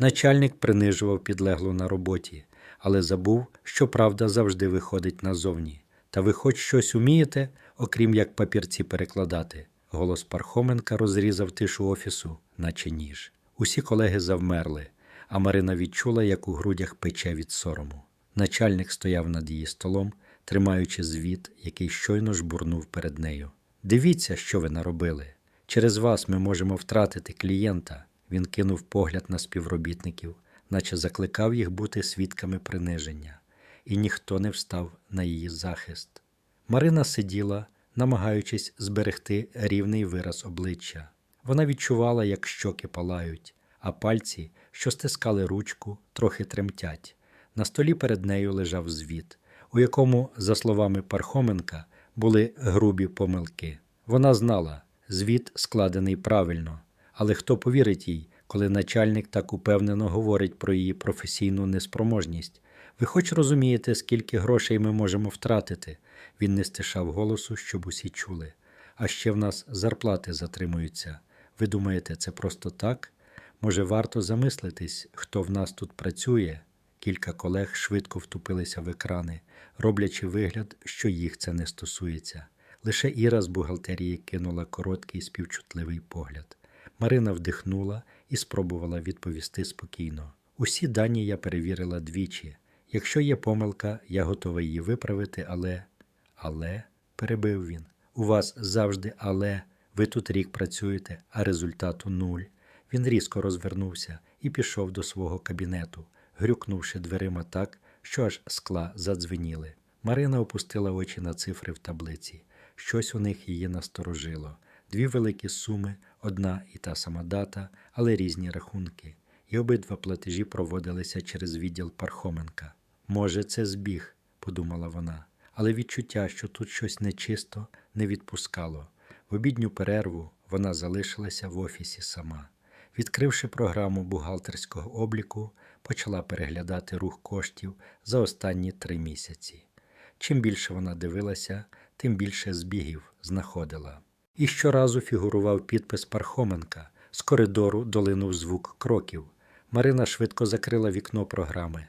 Начальник принижував підлеглу на роботі, але забув, що правда завжди виходить назовні. Та ви хоч щось умієте, окрім як папірці перекладати. Голос Пархоменка розрізав тишу офісу, наче ніж. Усі колеги завмерли, а Марина відчула, як у грудях пече від сорому. Начальник стояв над її столом, тримаючи звіт, який щойно жбурнув перед нею. Дивіться, що ви наробили. Через вас ми можемо втратити клієнта. Він кинув погляд на співробітників, наче закликав їх бути свідками приниження, і ніхто не встав на її захист. Марина сиділа, намагаючись зберегти рівний вираз обличчя. Вона відчувала, як щоки палають, а пальці, що стискали ручку, трохи тремтять. На столі перед нею лежав звіт, у якому, за словами Пархоменка, були грубі помилки. Вона знала, звіт складений правильно, але хто повірить їй, коли начальник так упевнено говорить про її професійну неспроможність? Ви хоч розумієте, скільки грошей ми можемо втратити? Він не стишав голосу, щоб усі чули. А ще в нас зарплати затримуються. Ви думаєте, це просто так? Може, варто замислитись, хто в нас тут працює? Кілька колег швидко втупилися в екрани, роблячи вигляд, що їх це не стосується. Лише Іра з бухгалтерії кинула короткий співчутливий погляд. Марина вдихнула і спробувала відповісти спокійно. Усі дані я перевірила двічі. Якщо є помилка, я готова її виправити, але. Але, перебив він, у вас завжди але. Ви тут рік працюєте, а результату нуль. Він різко розвернувся і пішов до свого кабінету, грюкнувши дверима так, що аж скла задзвеніли. Марина опустила очі на цифри в таблиці. Щось у них її насторожило. Дві великі суми, одна і та сама дата, але різні рахунки. І обидва платежі проводилися через відділ Пархоменка. Може, це збіг, подумала вона, але відчуття, що тут щось нечисто, не відпускало. В обідню перерву вона залишилася в офісі сама. Відкривши програму бухгалтерського обліку, почала переглядати рух коштів за останні три місяці. Чим більше вона дивилася, тим більше збігів знаходила. І щоразу фігурував підпис Пархоменка. З коридору долинув звук кроків. Марина швидко закрила вікно програми.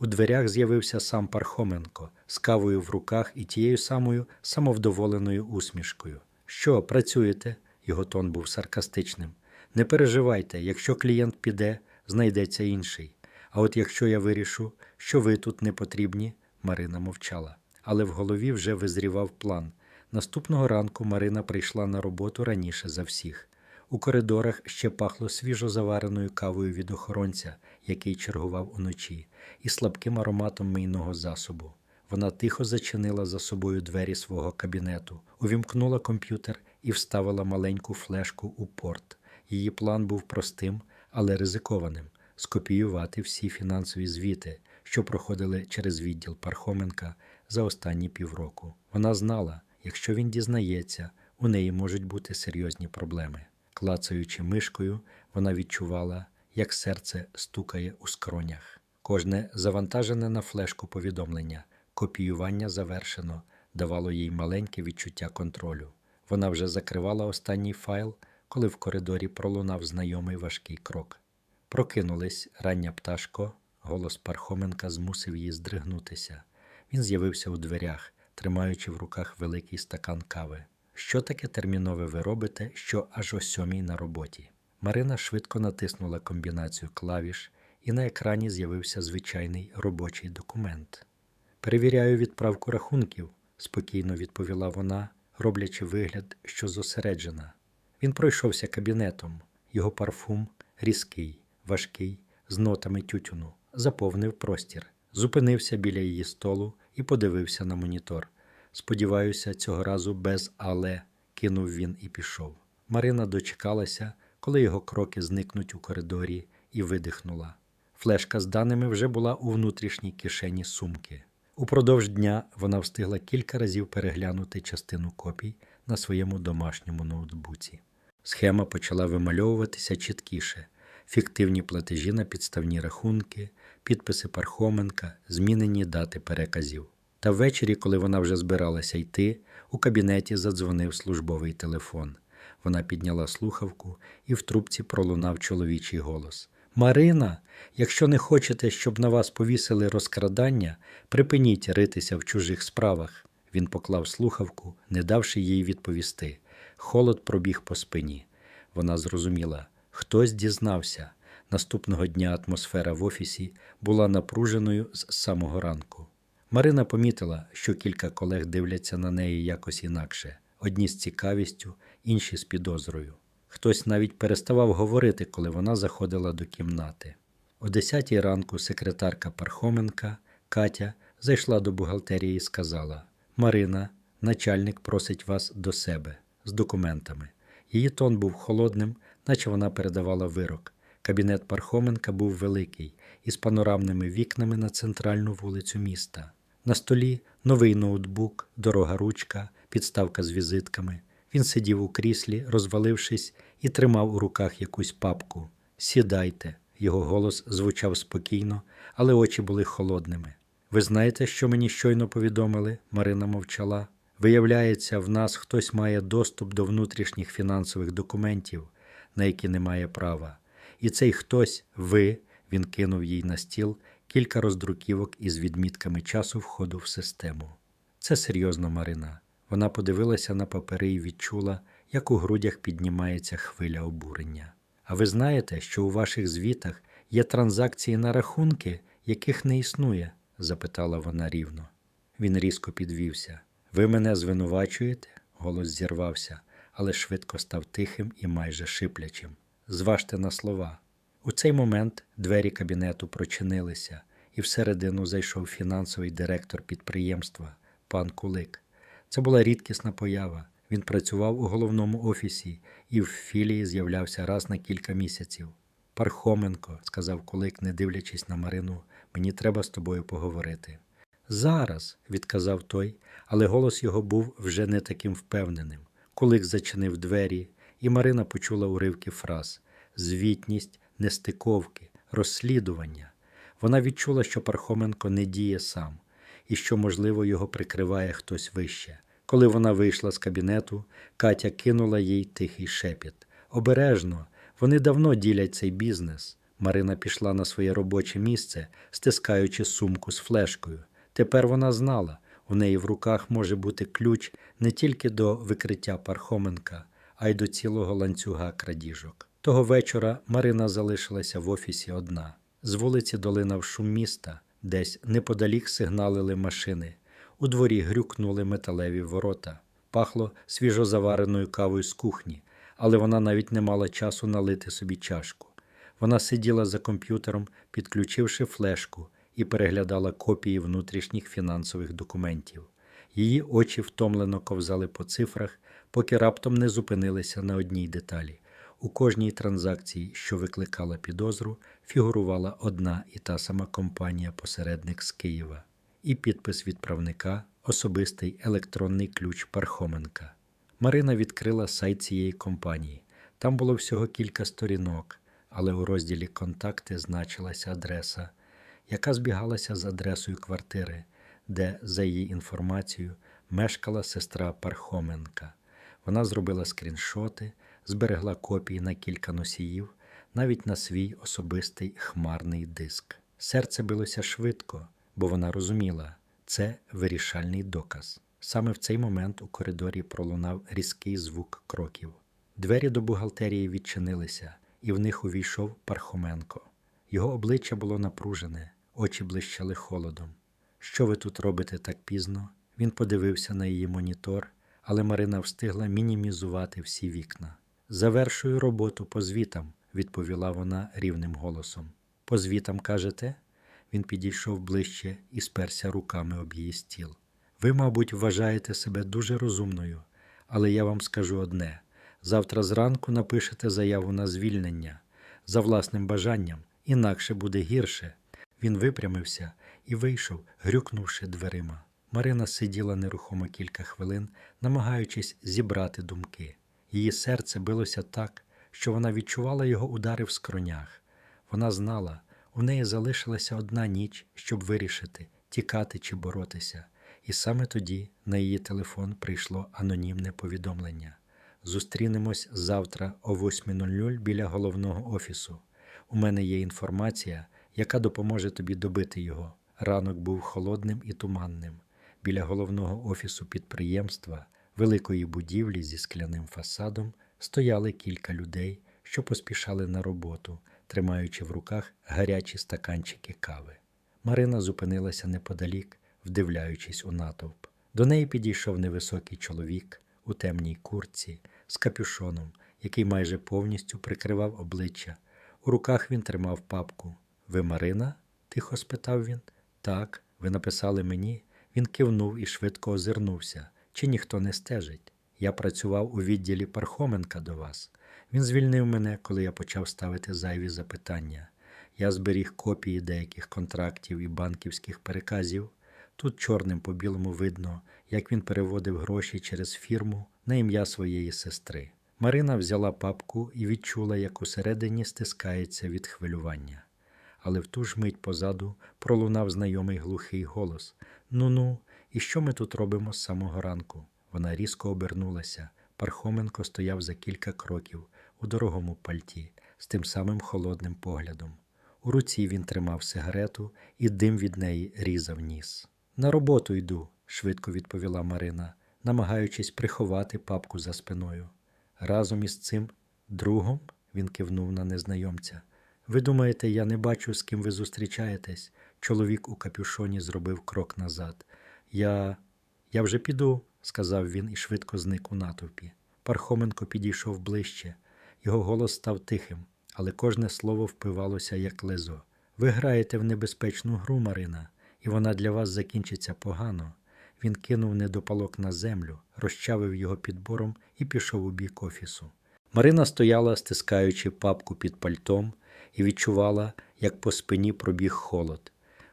У дверях з'явився сам Пархоменко з кавою в руках і тією самою самовдоволеною усмішкою. Що, працюєте? Його тон був саркастичним. Не переживайте, якщо клієнт піде, знайдеться інший. А от якщо я вирішу, що ви тут не потрібні, Марина мовчала. Але в голові вже визрівав план. Наступного ранку Марина прийшла на роботу раніше за всіх. У коридорах ще пахло свіжо завареною кавою від охоронця, який чергував уночі, і слабким ароматом мийного засобу. Вона тихо зачинила за собою двері свого кабінету, увімкнула комп'ютер і вставила маленьку флешку у порт. Її план був простим, але ризикованим скопіювати всі фінансові звіти, що проходили через відділ Пархоменка за останні півроку. Вона знала, якщо він дізнається, у неї можуть бути серйозні проблеми. Клацаючи мишкою, вона відчувала, як серце стукає у скронях. Кожне завантажене на флешку повідомлення, копіювання завершено, давало їй маленьке відчуття контролю. Вона вже закривала останній файл, коли в коридорі пролунав знайомий важкий крок. Прокинулись рання пташко, голос Пархоменка змусив її здригнутися. Він з'явився у дверях, тримаючи в руках великий стакан кави. Що таке термінове ви робите, що аж о сьомій на роботі? Марина швидко натиснула комбінацію клавіш, і на екрані з'явився звичайний робочий документ. Перевіряю відправку рахунків, спокійно відповіла вона, роблячи вигляд, що зосереджена. Він пройшовся кабінетом, його парфум різкий, важкий, з нотами тютюну, заповнив простір, зупинився біля її столу і подивився на монітор. Сподіваюся, цього разу без але, кинув він і пішов. Марина дочекалася, коли його кроки зникнуть у коридорі, і видихнула. Флешка з даними вже була у внутрішній кишені сумки. Упродовж дня вона встигла кілька разів переглянути частину копій на своєму домашньому ноутбуці. Схема почала вимальовуватися чіткіше: фіктивні платежі на підставні рахунки, підписи Пархоменка, змінені дати переказів. Та ввечері, коли вона вже збиралася йти, у кабінеті задзвонив службовий телефон. Вона підняла слухавку, і в трубці пролунав чоловічий голос. Марина, якщо не хочете, щоб на вас повісили розкрадання, припиніть ритися в чужих справах. Він поклав слухавку, не давши їй відповісти. Холод пробіг по спині. Вона зрозуміла, хтось дізнався. Наступного дня атмосфера в офісі була напруженою з самого ранку. Марина помітила, що кілька колег дивляться на неї якось інакше: одні з цікавістю, інші з підозрою. Хтось навіть переставав говорити, коли вона заходила до кімнати. О 10 ранку секретарка Пархоменка Катя зайшла до бухгалтерії і сказала: Марина, начальник просить вас до себе з документами. Її тон був холодним, наче вона передавала вирок. Кабінет Пархоменка був великий, із панорамними вікнами на центральну вулицю міста. На столі новий ноутбук, дорога ручка, підставка з візитками. Він сидів у кріслі, розвалившись, і тримав у руках якусь папку. Сідайте. Його голос звучав спокійно, але очі були холодними. Ви знаєте, що мені щойно повідомили? Марина мовчала. Виявляється, в нас хтось має доступ до внутрішніх фінансових документів, на які не має права. І цей хтось, ви, він кинув їй на стіл кілька роздруківок із відмітками часу входу в систему. Це серйозно, Марина. Вона подивилася на папери і відчула, як у грудях піднімається хвиля обурення. А ви знаєте, що у ваших звітах є транзакції на рахунки, яких не існує? запитала вона рівно. Він різко підвівся. Ви мене звинувачуєте? Голос зірвався, але швидко став тихим і майже шиплячим. Зважте на слова. У цей момент двері кабінету прочинилися, і всередину зайшов фінансовий директор підприємства, пан Кулик. Це була рідкісна поява. Він працював у головному офісі і в філії з'являвся раз на кілька місяців. Пархоменко, сказав Кулик, не дивлячись на Марину, мені треба з тобою поговорити. Зараз, відказав той, але голос його був вже не таким впевненим. Кулик зачинив двері, і Марина почула уривки фраз звітність, нестиковки, розслідування. Вона відчула, що Пархоменко не діє сам і що, можливо, його прикриває хтось вище. Коли вона вийшла з кабінету, Катя кинула їй тихий шепіт. Обережно, вони давно ділять цей бізнес. Марина пішла на своє робоче місце, стискаючи сумку з флешкою. Тепер вона знала, у неї в руках може бути ключ не тільки до викриття Пархоменка, а й до цілого ланцюга крадіжок. Того вечора Марина залишилася в офісі одна. З вулиці долинав шум міста, десь неподалік сигналили машини. У дворі грюкнули металеві ворота. Пахло свіжозавареною кавою з кухні, але вона навіть не мала часу налити собі чашку. Вона сиділа за комп'ютером, підключивши флешку, і переглядала копії внутрішніх фінансових документів. Її очі втомлено ковзали по цифрах, поки раптом не зупинилися на одній деталі. У кожній транзакції, що викликала підозру, фігурувала одна і та сама компанія-посередник з Києва, і підпис відправника, особистий електронний ключ Пархоменка. Марина відкрила сайт цієї компанії. Там було всього кілька сторінок, але у розділі Контакти значилася адреса, яка збігалася з адресою квартири, де, за її інформацією, мешкала сестра Пархоменка. Вона зробила скріншоти, зберегла копії на кілька носіїв, навіть на свій особистий хмарний диск. Серце билося швидко, бо вона розуміла, це вирішальний доказ. Саме в цей момент у коридорі пролунав різкий звук кроків. Двері до бухгалтерії відчинилися, і в них увійшов Пархоменко. Його обличчя було напружене, очі блищали холодом. Що ви тут робите так пізно? Він подивився на її монітор, але Марина встигла мінімізувати всі вікна. Завершую роботу по звітам, відповіла вона рівним голосом. По звітам кажете? Він підійшов ближче і сперся руками об її стіл. Ви, мабуть, вважаєте себе дуже розумною, але я вам скажу одне: завтра зранку напишете заяву на звільнення за власним бажанням, інакше буде гірше. Він випрямився і вийшов, грюкнувши дверима. Марина сиділа нерухомо кілька хвилин, намагаючись зібрати думки. Її серце билося так, що вона відчувала його удари в скронях. Вона знала, у неї залишилася одна ніч, щоб вирішити, тікати чи боротися. І саме тоді на її телефон прийшло анонімне повідомлення. Зустрінемось завтра о 8.00 біля головного офісу. У мене є інформація, яка допоможе тобі добити його. Ранок був холодним і туманним. Біля головного офісу підприємства, великої будівлі зі скляним фасадом, стояли кілька людей, що поспішали на роботу, тримаючи в руках гарячі стаканчики кави. Марина зупинилася неподалік, вдивляючись у натовп. До неї підійшов невисокий чоловік у темній курці з капюшоном, який майже повністю прикривав обличчя. У руках він тримав папку. Ви Марина? тихо спитав він. Так, ви написали мені. Він кивнув і швидко озирнувся. Чи ніхто не стежить? Я працював у відділі Пархоменка до вас. Він звільнив мене, коли я почав ставити зайві запитання. Я зберіг копії деяких контрактів і банківських переказів. Тут чорним по білому видно, як він переводив гроші через фірму на ім'я своєї сестри. Марина взяла папку і відчула, як усередині стискається від хвилювання. Але в ту ж мить позаду пролунав знайомий глухий голос: Ну ну, і що ми тут робимо з самого ранку? Вона різко обернулася. Пархоменко стояв за кілька кроків у дорогому пальті з тим самим холодним поглядом. У руці він тримав сигарету, і дим від неї різав ніс. На роботу йду, швидко відповіла Марина, намагаючись приховати папку за спиною. Разом із цим другом він кивнув на незнайомця. Ви думаєте, я не бачу, з ким ви зустрічаєтесь? Чоловік у капюшоні зробив крок назад. Я. Я вже піду, сказав він і швидко зник у натовпі. Пархоменко підійшов ближче. Його голос став тихим, але кожне слово впивалося як лезо. Ви граєте в небезпечну гру, Марина, і вона для вас закінчиться погано. Він кинув недопалок на землю, розчавив його підбором і пішов у бік офісу. Марина стояла, стискаючи папку під пальтом, і відчувала, як по спині пробіг холод.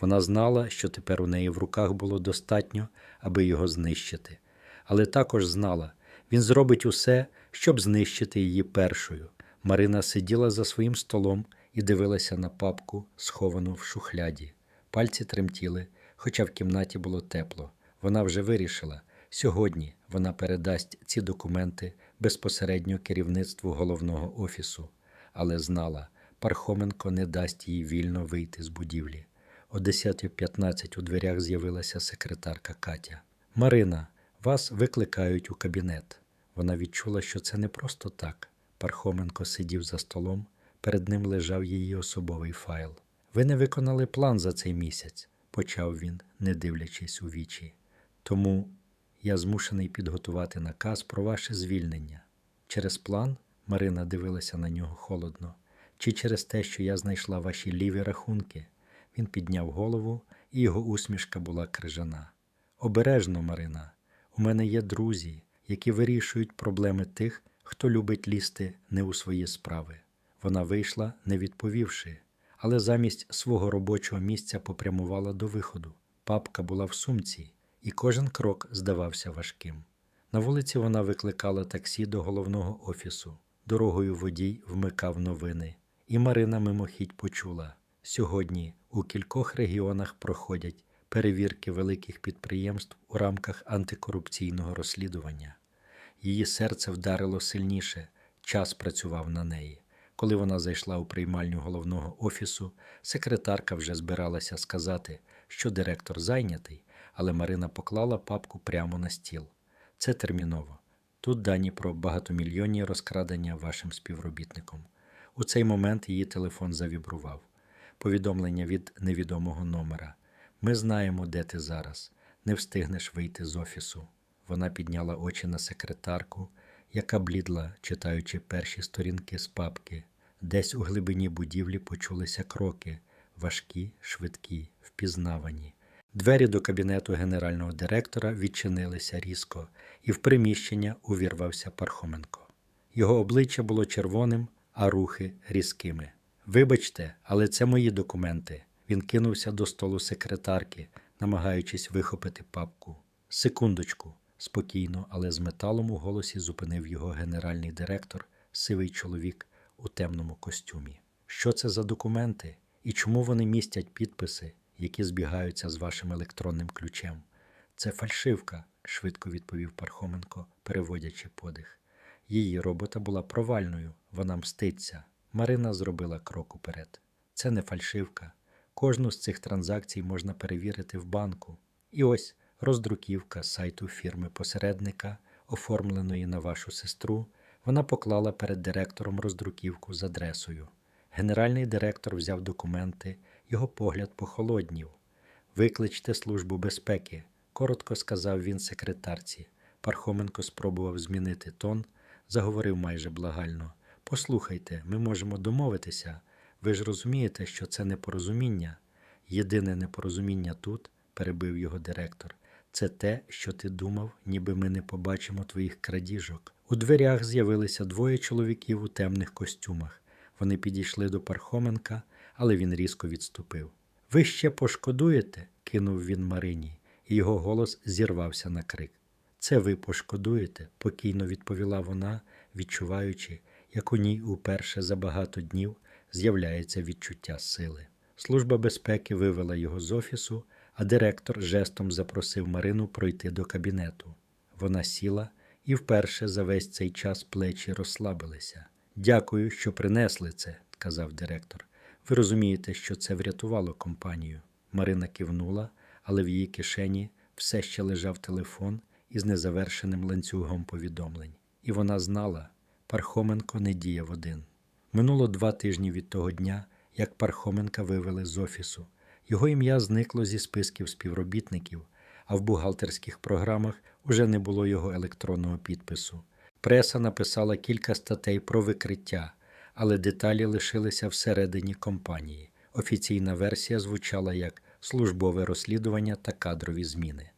Вона знала, що тепер у неї в руках було достатньо, аби його знищити, але також знала, він зробить усе, щоб знищити її першою. Марина сиділа за своїм столом і дивилася на папку, сховану в шухляді. Пальці тремтіли, хоча в кімнаті було тепло. Вона вже вирішила, сьогодні вона передасть ці документи безпосередньо керівництву головного офісу, але знала, Пархоменко не дасть їй вільно вийти з будівлі. О 10.15 у дверях з'явилася секретарка Катя. Марина, вас викликають у кабінет. Вона відчула, що це не просто так. Пархоменко сидів за столом, перед ним лежав її особовий файл. Ви не виконали план за цей місяць, почав він, не дивлячись у вічі. Тому я змушений підготувати наказ про ваше звільнення. Через план Марина дивилася на нього холодно, чи через те, що я знайшла ваші ліві рахунки. Він підняв голову, і його усмішка була крижана. Обережно, Марина, у мене є друзі, які вирішують проблеми тих, хто любить лізти не у свої справи. Вона вийшла, не відповівши, але замість свого робочого місця попрямувала до виходу. Папка була в сумці, і кожен крок здавався важким. На вулиці вона викликала таксі до головного офісу. Дорогою водій вмикав новини, і Марина мимохідь почула: сьогодні у кількох регіонах проходять перевірки великих підприємств у рамках антикорупційного розслідування. Її серце вдарило сильніше, час працював на неї. Коли вона зайшла у приймальню головного офісу, секретарка вже збиралася сказати, що директор зайнятий, але Марина поклала папку прямо на стіл. Це терміново. Тут дані про багатомільйонні розкрадення вашим співробітником. У цей момент її телефон завібрував. Повідомлення від невідомого номера. Ми знаємо, де ти зараз. Не встигнеш вийти з офісу. Вона підняла очі на секретарку, яка блідла, читаючи перші сторінки з папки. Десь у глибині будівлі почулися кроки, важкі, швидкі, впізнавані. Двері до кабінету генерального директора відчинилися різко, і в приміщення увірвався Пархоменко. Його обличчя було червоним, а рухи різкими. Вибачте, але це мої документи. Він кинувся до столу секретарки, намагаючись вихопити папку. Секундочку, спокійно, але з металом у голосі зупинив його генеральний директор, сивий чоловік у темному костюмі. Що це за документи і чому вони містять підписи, які збігаються з вашим електронним ключем? Це фальшивка, швидко відповів Пархоменко, переводячи подих. Її робота була провальною, вона мститься. Марина зробила крок уперед. Це не фальшивка. Кожну з цих транзакцій можна перевірити в банку. І ось роздруківка сайту фірми посередника, оформленої на вашу сестру. Вона поклала перед директором роздруківку з адресою. Генеральний директор взяв документи, його погляд похолоднів. Викличте службу безпеки, коротко сказав він секретарці. Пархоменко спробував змінити тон, заговорив майже благально. Послухайте, ми можемо домовитися. Ви ж розумієте, що це непорозуміння. Єдине непорозуміння тут, перебив його директор, це те, що ти думав, ніби ми не побачимо твоїх крадіжок. У дверях з'явилися двоє чоловіків у темних костюмах. Вони підійшли до Пархоменка, але він різко відступив. Ви ще пошкодуєте? кинув він Марині, і його голос зірвався на крик. Це ви пошкодуєте, покійно відповіла вона, відчуваючи, як у ній уперше за багато днів з'являється відчуття сили. Служба безпеки вивела його з офісу, а директор жестом запросив Марину пройти до кабінету. Вона сіла, і вперше за весь цей час плечі розслабилися. Дякую, що принесли це, сказав директор. Ви розумієте, що це врятувало компанію. Марина кивнула, але в її кишені все ще лежав телефон із незавершеним ланцюгом повідомлень. І вона знала, Пархоменко не діяв один. Минуло два тижні від того дня, як Пархоменка вивели з офісу. Його ім'я зникло зі списків співробітників, а в бухгалтерських програмах уже не було його електронного підпису. Преса написала кілька статей про викриття, але деталі лишилися всередині компанії. Офіційна версія звучала як службове розслідування та кадрові зміни.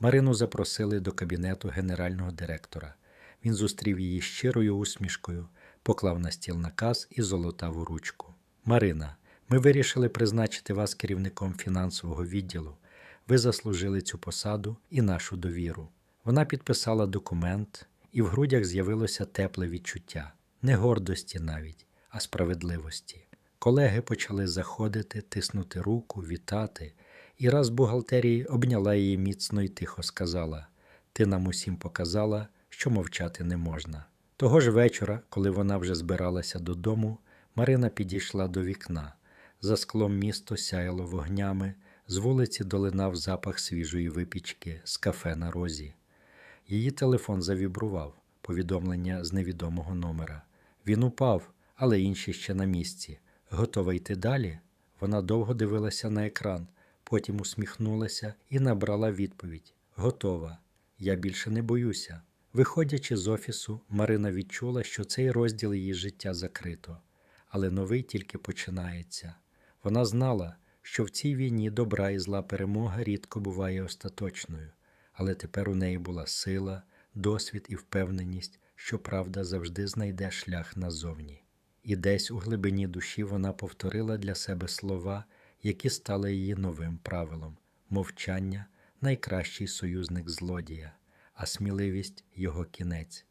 Марину запросили до кабінету генерального директора. Він зустрів її щирою усмішкою, поклав на стіл наказ і золотаву ручку. Марина, ми вирішили призначити вас керівником фінансового відділу. Ви заслужили цю посаду і нашу довіру. Вона підписала документ, і в грудях з'явилося тепле відчуття, не гордості навіть, а справедливості. Колеги почали заходити, тиснути руку, вітати, і раз бухгалтерії обняла її міцно і тихо сказала: Ти нам усім показала, що мовчати не можна. Того ж вечора, коли вона вже збиралася додому, Марина підійшла до вікна. За склом місто сяяло вогнями, з вулиці долинав запах свіжої випічки з кафе на розі. Її телефон завібрував повідомлення з невідомого номера. Він упав, але інші ще на місці. Готова йти далі? Вона довго дивилася на екран, потім усміхнулася і набрала відповідь: Готова. Я більше не боюся. Виходячи з офісу, Марина відчула, що цей розділ її життя закрито, але новий тільки починається. Вона знала, що в цій війні добра і зла перемога рідко буває остаточною, але тепер у неї була сила, досвід і впевненість, що правда завжди знайде шлях назовні. І десь у глибині душі вона повторила для себе слова, які стали її новим правилом мовчання найкращий союзник злодія, а сміливість його кінець.